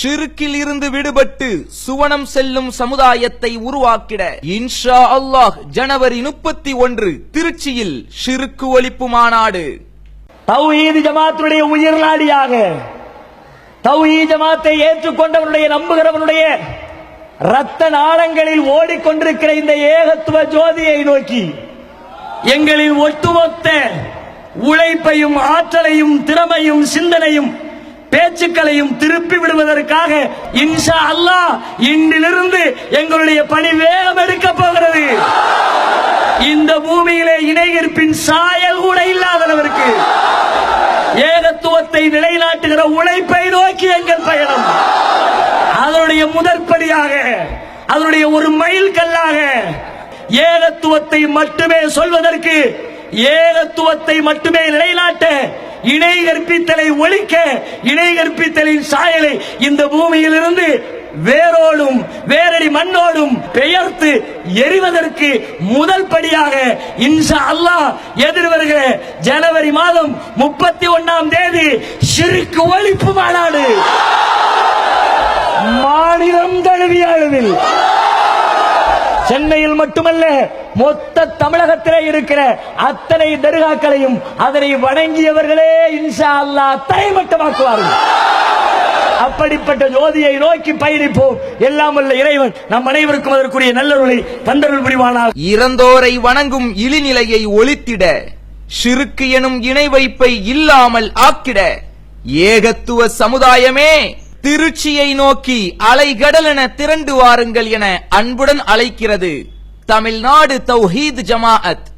ஷிருக்கில் இருந்து விடுபட்டு சுவனம் செல்லும் சமுதாயத்தை உருவாக்கிட இன்ஷா அல்லாஹ் ஜனவரி முப்பத்தி ஒன்று திருச்சியில் ஷிருக்கு ஒழிப்பு மாநாடு. தௌஹீது ஜமாத்துடைய உயிர்நாடியாக தௌஹீத் ஜமாத்தை ஏற்றுக்கொண்டவனுடைய நம்புகிறவனுடைய ரத்த நாளங்களில் ஓடிக்கொண்டிருக்கிற இந்த ஏகத்துவ ஜோதியை நோக்கி எங்களின் ஒட்டுமொத்த உழைப்பையும் ஆற்றலையும் திறமையும் சிந்தனையும் பேச்சுக்களையும் திருப்பி விடுவதற்காக இன்ஷா அல்லாஹ் இன்றிலிருந்து எங்களுடைய பணி வேகம் எடுக்க போகிறது. இந்த பூமியிலே இணைகற்பின் சாயல் கூட இல்லாதவருக்கு ஏகத்துவத்தை நிலைநாட்டுகிற உழைப்பை நோக்கி எங்கள் பயணம். அதனுடைய முதற்படியாக அதனுடைய ஒரு மைல் கல்லாக ஏகத்துவத்தை மட்டுமே சொல்வதற்கு ஏகத்துவத்தை மட்டுமே நிலைநாட்ட இணை கற்பித்தலை ஒழிக்க இணை கற்பித்தலின் சாயலை இந்த பூமியிலிருந்து வேரோடும் வேரடி மண்ணோடும் பெயர்த்து எரிவதற்கு முதல் படியாக இன்ஷா அல்லாஹ் எதிர்வருகிற ஜனவரி மாதம் முப்பத்தி ஒன்னாம் தேதி சிறுக்கு ஒழிப்பு மாநாடு. மாநிலம் தழுவிய அளவில் சென்னையில் மட்டுமல்ல மொத்த தமிழகத்திலே இருக்கிற அத்தனை தர்காக்களையும் அதனை வணங்கியவர்களே இன்ஷா அல்லாஹ் தரைமட்டமாக்குவார்கள் அப்படிப்பட்ட ஜோதியை நோக்கி பயணிப்போம். எல்லாம் வல்ல இறைவன் நம் அனைவருக்கும் அதற்குரிய நல்லருளை தந்தருள் புரிவானாக. இறந்தோரை வணங்கும் இழிநிலையை ஒழித்திட சிறுக்கு எனும் இணை வைப்பை இல்லாமல் ஆக்கிட ஏகத்துவ சமுதாயமே திருச்சியை நோக்கி அலைகடலென திரண்டு வாருங்கள் என அன்புடன் அழைக்கிறது தமிழ்நாடு தௌஹீத் ஜமாஅத்.